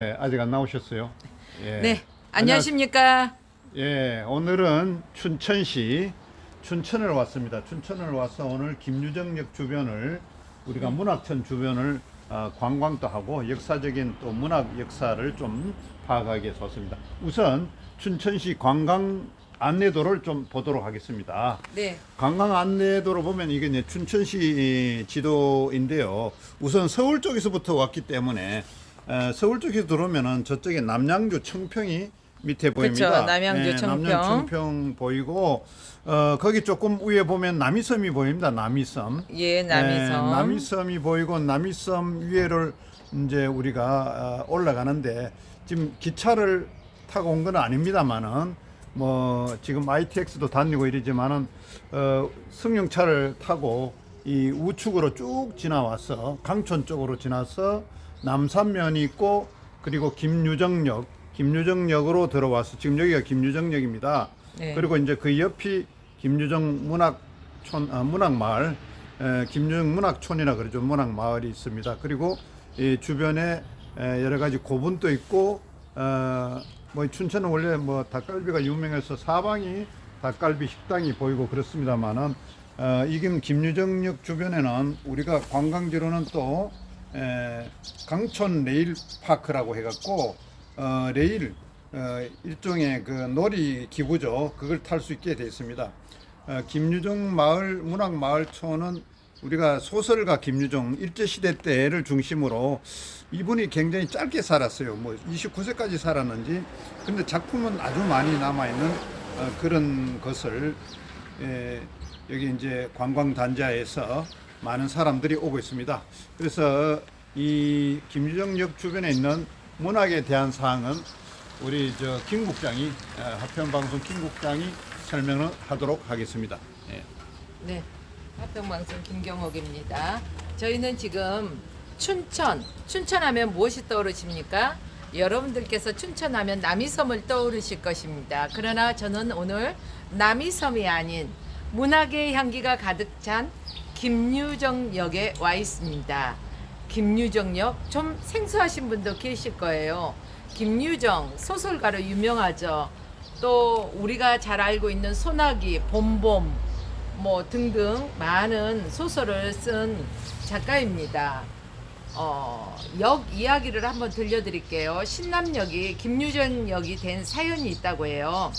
네, 아직 안 나오셨어요? 예. 네, 안녕하십니까? 예, 오늘은 춘천시 춘천을 왔습니다. 춘천을 와서 오늘 김유정역 주변을 우리가 문학천 주변을 어, 관광도 하고 역사적인 또 문학 역사를 좀 파악하기 위해서 왔습니다. 우선 춘천시 관광 안내도를 좀 보도록 하겠습니다. 네, 관광 안내도로 보면 이게 이제 춘천시 지도인데요. 우선 서울 쪽에서부터 왔기 때문에 에, 서울 쪽에서 들어오면은 저쪽에 남양주 청평이 밑에 보입니다. 그쵸, 남양주 예, 청평. 남양주 청평 보이고 어, 거기 조금 위에 보면 남이섬이 보입니다. 남이섬. 예, 남이섬. 예, 남이섬이 보이고 남이섬 위에를 이제 우리가 어, 올라가는데 지금 기차를 타고 온 건 아닙니다만은 뭐 지금 ITX도 다니고 이러지만은 어, 승용차를 타고 이 우측으로 쭉 지나와서 강촌 쪽으로 지나서 남산면이 있고 그리고 김유정역 김유정역으로 들어와서 지금 여기가 김유정역입니다. 네. 그리고 이제 그 옆이 김유정 문학촌 아, 문학마을 에, 김유정 문학촌이라 그러죠 문학마을이 있습니다. 그리고 이 주변에 에, 여러 가지 고분도 있고 어, 뭐 춘천은 원래 뭐 닭갈비가 유명해서 사방이 닭갈비 식당이 보이고 그렇습니다만은 어, 이김 김유정역 주변에는 우리가 관광지로는 또 에, 강촌 레일 파크라고 해갖고 어, 레일 어, 일종의 그 놀이 기구죠. 그걸 탈 수 있게 되어 있습니다. 어, 김유정 마을 문학 마을촌은 우리가 소설가 김유정 일제 시대 때를 중심으로 이분이 굉장히 짧게 살았어요. 뭐 29세까지 살았는지 근데 작품은 아주 많이 남아 있는 어, 그런 것을 에, 여기 이제 관광 단지에서 많은 사람들이 오고 있습니다. 그래서 이 김유정역 주변에 있는 문학에 대한 사항은 우리 저 김국장이 어, 하편방송 김국장이 설명을 하도록 하겠습니다. 예. 네, 합동방송 김경옥입니다. 저희는 지금 춘천, 춘천하면 무엇이 떠오르십니까? 여러분들께서 춘천하면 남이섬을 떠오르실 것입니다. 그러나 저는 오늘 남이섬이 아닌 문학의 향기가 가득 찬 김유정역에 와 있습니다. 김유정역 좀 생소하신 분도 계실 거예요. 김유정 소설가로 유명하죠. 또 우리가 잘 알고 있는 소나기, 봄봄 뭐 등등 많은 소설을 쓴 작가입니다. 어, 역 이야기를 한번 들려드릴게요. 신남역이 김유정 역이 된 사연이 있다고 해요.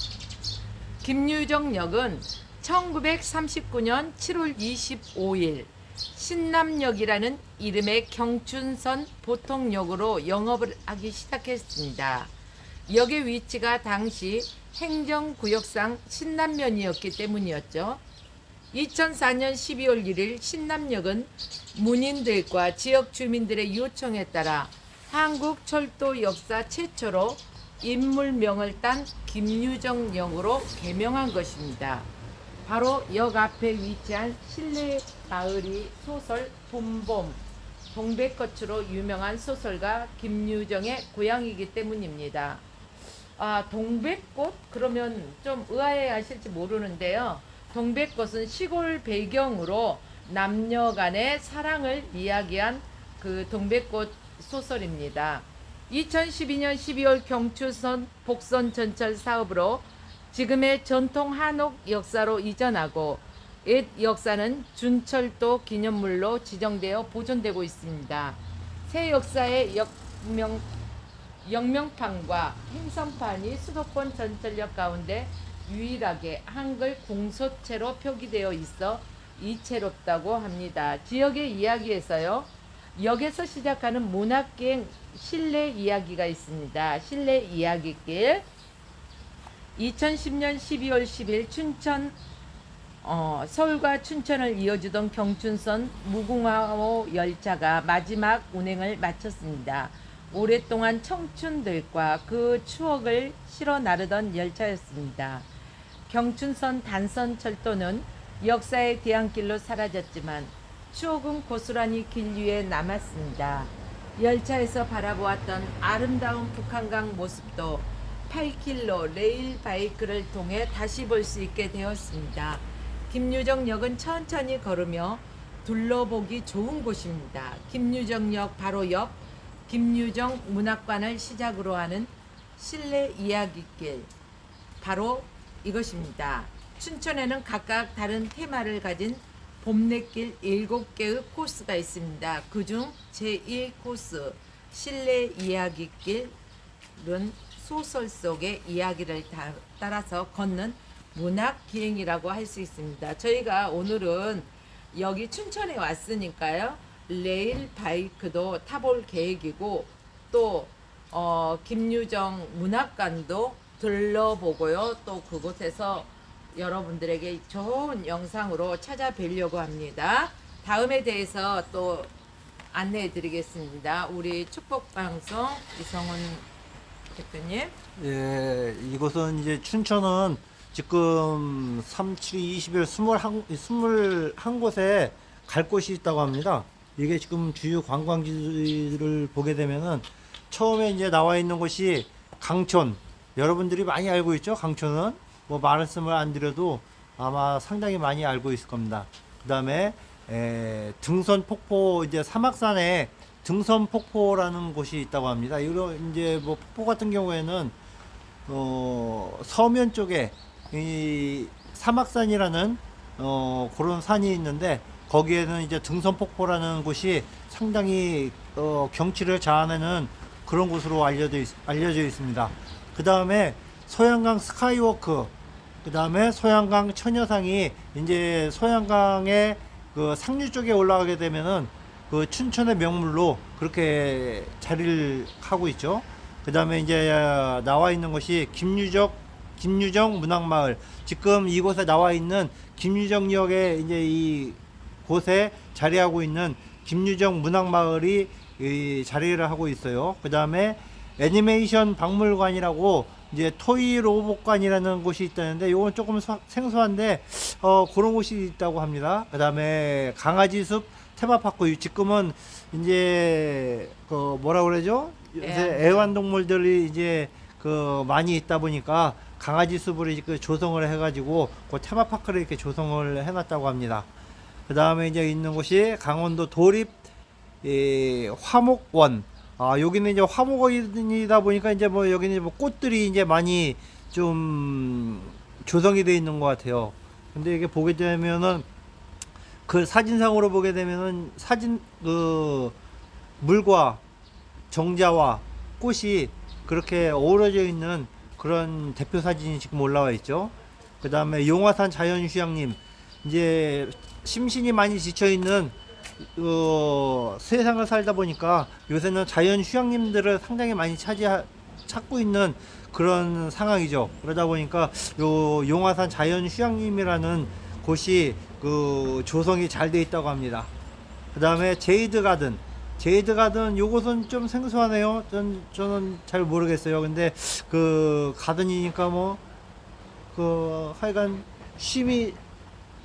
김유정 역은 1939년 7월 25일 신남역이라는 이름의 경춘선 보통역으로 영업을 하기 시작했습니다. 역의 위치가 당시 행정구역상 신남면이었기 때문이었죠. 2004년 12월 1일 신남역은 문인들과 지역 주민들의 요청에 따라 한국 철도 역사 최초로 인물명을 딴 김유정역으로 개명한 것입니다. 바로 역 앞에 위치한 실내 마을이 소설 봄봄 동백꽃으로 유명한 소설가 김유정의 고향이기 때문입니다. 아, 동백꽃? 그러면 좀 의아해 하실지 모르는데요. 동백꽃은 시골 배경으로 남녀 간의 사랑을 이야기한 그 동백꽃 소설입니다. 2012년 12월 경추선 복선 전철 사업으로 지금의 전통 한옥 역사로 이전하고 옛 역사는 준철도 기념물로 지정되어 보존되고 있습니다. 새 역사의 역명 영명판과 행성판이 수도권 전철역 가운데 유일하게 한글 공소체로 표기되어 있어 이채롭다고 합니다. 지역의 이야기에서요. 역에서 시작하는 문학기행 실내 이야기가 있습니다. 실내 이야기길 2010년 12월 10일 춘천 어, 서울과 춘천을 이어주던 경춘선 무궁화호 열차가 마지막 운행을 마쳤습니다. 오랫동안 청춘들과 그 추억을 실어 나르던 열차였습니다. 경춘선 단선 철도는 역사의 뒤안길로 사라졌지만 추억은 고스란히 길 위에 남았습니다. 열차에서 바라보았던 아름다운 북한강 모습도 8킬로 레일 바이크를 통해 다시 볼 수 있게 되었습니다. 김유정역은 천천히 걸으며 둘러보기 좋은 곳입니다. 김유정역 바로 옆 김유정 문학관을 시작으로 하는 실내 이야기길 바로 이것입니다. 춘천에는 각각 다른 테마를 가진 봄내길 7개의 코스가 있습니다. 그중 제1코스 실내 이야기길은 소설 속의 이야기를 다- 따라서 걷는 문학 기행이라고 할 수 있습니다. 저희가 오늘은 여기 춘천에 왔으니까요. 레일 바이크도 타볼 계획이고 또 어, 김유정 문학관도 들러보고요. 또 그곳에서 여러분들에게 좋은 영상으로 찾아뵈려고 합니다. 다음에 대해서 또 안내해 드리겠습니다. 우리 축복방송 이성훈 대표님. 예, 이곳은 이제 춘천은 지금 3, 7, 21, 21, 21곳에 갈 곳이 있다고 합니다. 이게 지금 주요 관광지를 보게 되면은 처음에 이제 나와 있는 곳이 강촌. 여러분들이 많이 알고 있죠? 강촌은 뭐 말씀을 안 드려도 아마 상당히 많이 알고 있을 겁니다. 그 다음에 등선 폭포 이제 사막산에 등선 폭포라는 곳이 있다고 합니다. 이거 이제 뭐 폭포 같은 경우에는 어, 서면 쪽에 이 사막산이라는 어, 그런 산이 있는데 거기에는 이제 등선 폭포라는 곳이 상당히 어, 경치를 자아내는 그런 곳으로 알려져, 있, 알려져 있습니다. 그 다음에 소양강 스카이워크, 그 다음에 소양강 처녀상이 이제 소양강의 그 상류 쪽에 올라가게 되면은 그 춘천의 명물로 그렇게 자리를 하고 있죠. 그 다음에 이제 나와 있는 것이 김유적, 김유정 문학마을. 지금 이곳에 나와 있는 김유정역에 이제 이 곳에 자리하고 있는 김유정 문학마을이 이 자리를 하고 있어요. 그 다음에 애니메이션 박물관이라고 이제 토이 로봇관이라는 곳이 있다는데 이건 조금 서- 생소한데 어 그런 곳이 있다고 합니다. 그 다음에 강아지 숲 테마파크 지금은 이제 그 뭐라 그러죠? 요새 애완. 애완동물들이 이제 그 많이 있다 보니까 강아지 숲을 이렇게 조성을 해가지고 그 테마파크를 이렇게 조성을 해놨다고 합니다. 그 다음에 이제 있는 곳이 강원도 도립 이 화목원. 아 여기는 이제 화목원이다 보니까 이제 뭐 여기는 이제 뭐 꽃들이 이제 많이 좀 조성이 돼 있는 것 같아요. 근데 이게 보게 되면은 그 사진상으로 보게 되면은 사진 그 물과 정자와 꽃이 그렇게 어우러져 있는 그런 대표 사진이 지금 올라와 있죠. 그 다음에 용화산 자연휴양림 이제 심신이 많이 지쳐 있는 어, 세상을 살다 보니까 요새는 자연휴양림들을 상당히 많이 차지 찾고 있는 그런 상황이죠. 그러다 보니까 요 용화산 자연휴양림이라는 곳이 그 조성이 잘 돼 있다고 합니다. 그 다음에 제이드 가든. 제이드 가든 요것은 좀 생소하네요. 전, 저는 잘 모르겠어요. 근데 그 가든이니까 뭐, 그 하여간 쉼이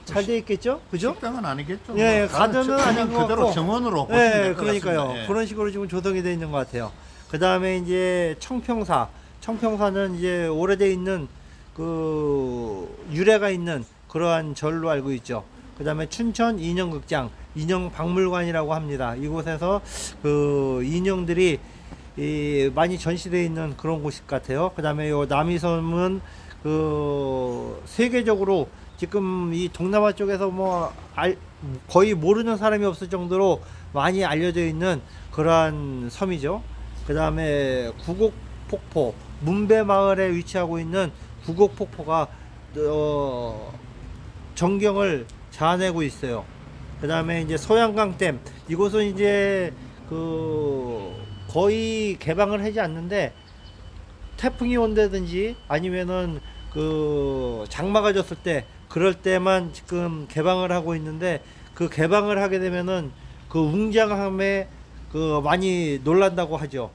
잘 돼 있겠죠? 그죠? 식당은 아니겠죠. 예, 뭐. 가든은 아닌 것 그대로 같고. 정원으로 보시면 네, 될것 그러니까요. 같습니다. 예. 그런 식으로 지금 조성이 되어 있는 것 같아요. 그 다음에 이제 청평사. 청평사는 이제 오래돼 있는 그 유래가 있는 그러한 절로 알고 있죠. 그 다음에 춘천 인형극장, 인형박물관이라고 합니다. 이곳에서 그 인형들이 이 많이 전시되어 있는 그런 곳 같아요. 그 다음에 요 남이섬은 그 세계적으로 지금 이 동남아 쪽에서 뭐 알, 거의 모르는 사람이 없을 정도로 많이 알려져 있는 그러한 섬이죠. 그 다음에 구곡폭포, 문배마을에 위치하고 있는 구곡폭포가 어, 전경을 자아내고 있어요. 그 다음에 이제 소양강댐 이곳은 이제 그 거의 개방을 하지 않는데 태풍이 온다든지 아니면은 그 장마가 졌을 때 그럴 때만 지금 개방을 하고 있는데 그 개방을 하게 되면은 그 웅장함에 그 많이 놀란다고 하죠.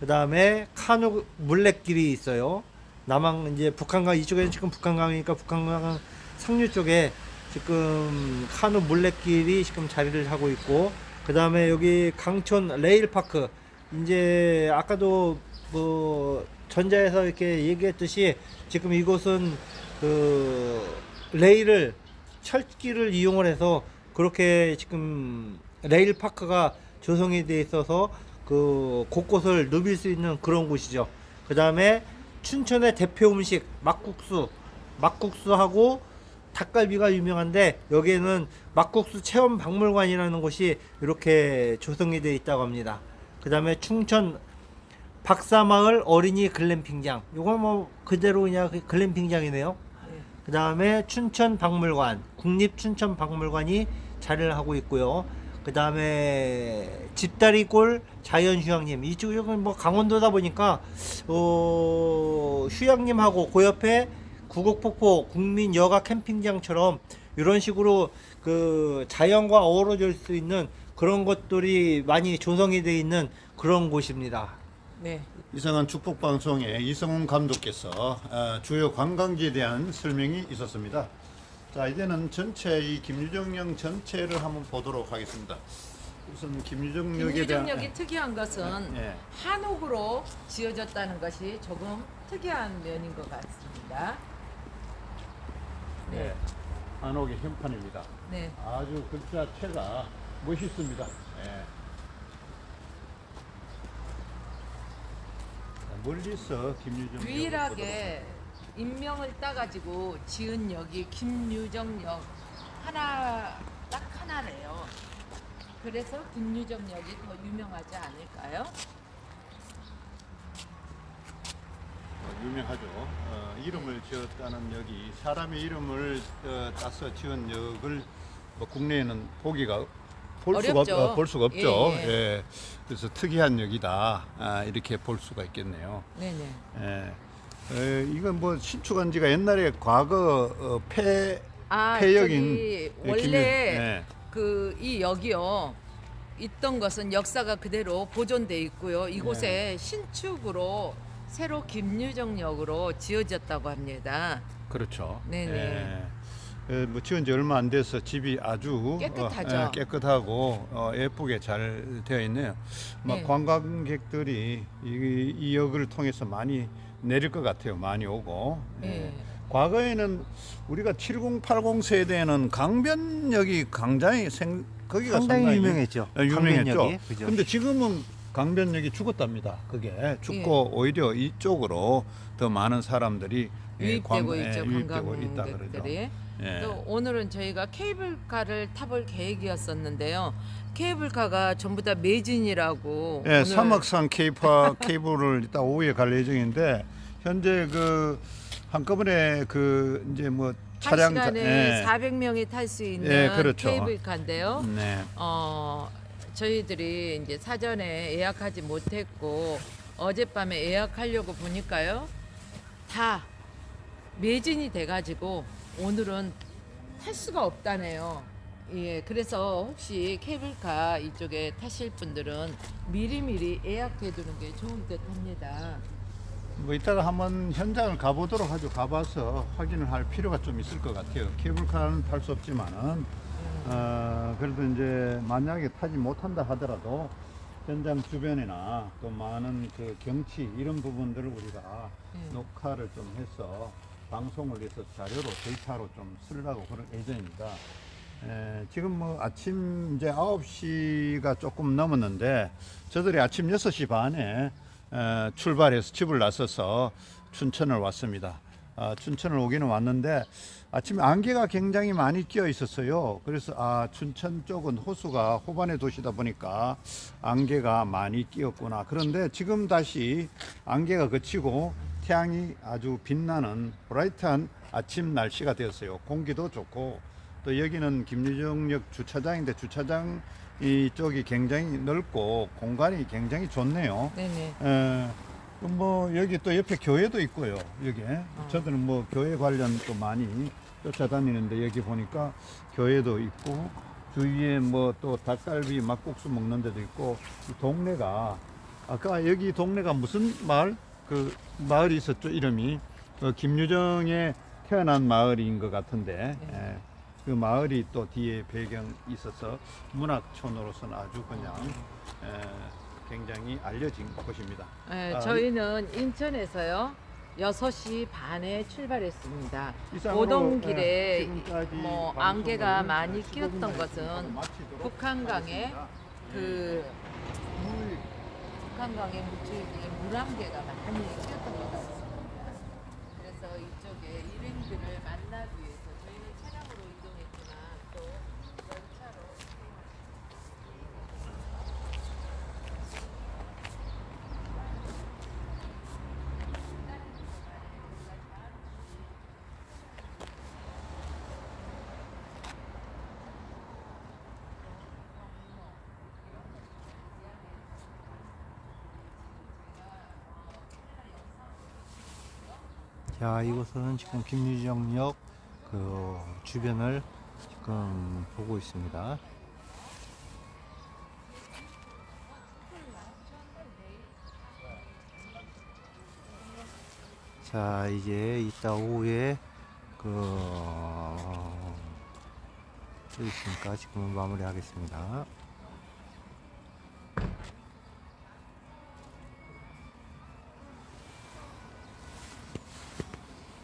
그 다음에 카누 물레길이 있어요. 남한 이제 북한강 이쪽에는 지금 북한강이니까 북한강 상류 쪽에 지금 카누 물레길이 지금 자리를 하고 있고 그 다음에 여기 강촌 레일파크 이제 아까도 뭐 전자에서 이렇게 얘기했듯이 지금 이곳은 그 레일을 철길을 이용을 해서 그렇게 지금 레일 파크가 조성이 돼 있어서 그 곳곳을 누빌 수 있는 그런 곳이죠. 그 다음에 춘천의 대표 음식 막국수, 막국수하고 닭갈비가 유명한데 여기에는 막국수 체험 박물관이라는 곳이 이렇게 조성이 되어 있다고 합니다. 그 다음에 충천 박사마을 어린이 글램핑장. 요거 뭐 그대로 그냥 그 글램핑장이네요. 네. 그 다음에 춘천 박물관, 국립 춘천 박물관이 자리를 하고 있고요. 그 다음에 집다리골 자연휴양림. 이쪽은 뭐 강원도다 보니까, 어, 휴양림하고 그 옆에 구곡폭포 국민 여가 캠핑장처럼 이런 식으로 그 자연과 어우러질 수 있는 그런 것들이 많이 조성이 되어 있는 그런 곳입니다. 네. 이상한 축복 방송에 이성훈 감독께서 어, 주요 관광지에 대한 설명이 있었습니다. 자 이제는 전체 이 김유정역 전체를 한번 보도록 하겠습니다. 우선 김유정역에 대한 김유정역이 특이한 것은 예. 한옥으로 지어졌다는 것이 조금 특이한 면인 것 같습니다. 네. 한옥의 현판입니다. 네. 아주 글자체가 멋있습니다. 예. 자, 멀리서 김유정 유일하게 인명을 따가지고 지은 역이 김유정역 하나 딱 하나래요. 그래서 김유정역이 더 유명하지 않을까요? 어, 유명하죠. 어, 이름을 지었다는 역이 사람의 이름을 어, 따서 지은 역을 뭐 국내에는 보기가 볼 수가, 없, 어렵죠. 어, 볼 수가 없죠. 예, 예. 예. 그래서 특이한 역이다. 아, 이렇게 볼 수가 있겠네요. 네네. 예. 에, 이건 뭐 신축한 지가 옛날에 과거 어, 폐 아 폐역인 저기 예, 원래 예. 그 이 역이요 있던 것은 역사가 그대로 보존돼 있고요. 이곳에 네. 신축으로 새로 김유정 역으로 지어졌다고 합니다. 그렇죠. 네네. 예. 에, 뭐 지은 지 얼마 안 돼서 집이 아주 깨끗하죠. 어, 예, 깨끗하고 어, 예쁘게 잘 되어 있네요. 막 네. 관광객들이 이, 이 역을 통해서 많이 내릴 것 같아요. 많이 오고. 예. 예. 과거에는 우리가 7080 세대에는 강변역이 굉장히 생 거기가 상당히 상당히 유명했죠. 예, 유명했죠. 강변역이, 그죠? 근데 지금은 강변역이 죽었답니다. 그게 죽고 오히려 이쪽으로 더 많은 사람들이 예, 네. 유입되고 관- 예, 있죠 유입되고 있다 그러죠. 예. 또 오늘은 저희가 케이블카를 타볼 계획이었었는데요. 케이블카가 전부 다 매진이라고. 예, 오늘 사막산 케이파 케이블을 이따 오후에 갈 예정인데 현재 그 한꺼번에 그 이제 뭐한 차량 시간에 예. 400명이 탈 수 있는 예, 그렇죠. 케이블카인데요. 네. 어, 저희들이 이제 사전에 예약하지 못했고 어젯밤에 예약하려고 보니까요. 다 매진이 돼 가지고 오늘은 탈 수가 없다네요. 예, 그래서 혹시 케이블카 이쪽에 타실 분들은 미리미리 예약해 두는 게 좋을 듯 합니다. 뭐 이따가 한번 현장을 가보도록 하죠. 가봐서 확인을 할 필요가 좀 있을 것 같아요. 케이블카는 탈 수 없지만은 어, 그래도 이제 만약에 타지 못한다 하더라도 현장 주변이나 또 많은 그 경치 이런 부분들을 우리가 네. 녹화를 좀 해서 방송을 해서 자료로 데이터로 좀 쓰려고 그런 예정입니다. 에, 지금 뭐 아침 이제 9시가 조금 넘었는데 저들이 아침 6시 반에 에, 출발해서 집을 나서서 춘천을 왔습니다. 아, 춘천을 오기는 왔는데 아침에 안개가 굉장히 많이 끼어 있었어요. 그래서 아 춘천 쪽은 호수가 호반의 도시다 보니까 안개가 많이 끼었구나. 그런데 지금 다시 안개가 그치고 태양이 아주 빛나는 브라이트한 아침 날씨가 되었어요. 공기도 좋고 또 여기는 김유정역 주차장인데 주차장 이쪽이 굉장히 넓고 공간이 굉장히 좋네요. 네네. 에, 뭐 여기 또 옆에 교회도 있고요. 여기 저들은 뭐 교회 관련 또 많이 쫓아다니는데 여기 보니까 교회도 있고 주위에 뭐 또 닭갈비 막국수 먹는 데도 있고 이 동네가 아까 여기 동네가 무슨 마을? 그 마을이 있었죠 이름이. 어, 김유정에 태어난 마을인 것 같은데. 에, 그 마을이 또 뒤에 배경 있어서 문학촌으로서는 아주 그냥 에, 굉장히 알려진 곳입니다. 예, 아, 저희는 인천에서요. 6시 반에 출발했습니다. 이상으로, 오동길에 예, 지금까지 뭐 방송을 안개가 많이 15분 끼었던 것은 마치도록 하겠습니다. 그 물 북한강의 물줄기에 물안개가 많이 끼었던 것 같습니다. 그래서 이쪽에 일행들을 만나기 위해서 저희는 차량으로 이동했지만 또 열차로 자, 이곳은 지금 김유정역 그 주변을 지금 보고 있습니다. 자, 이제 이따 오후에 그, 어, 또 있으니까 지금 마무리 하겠습니다.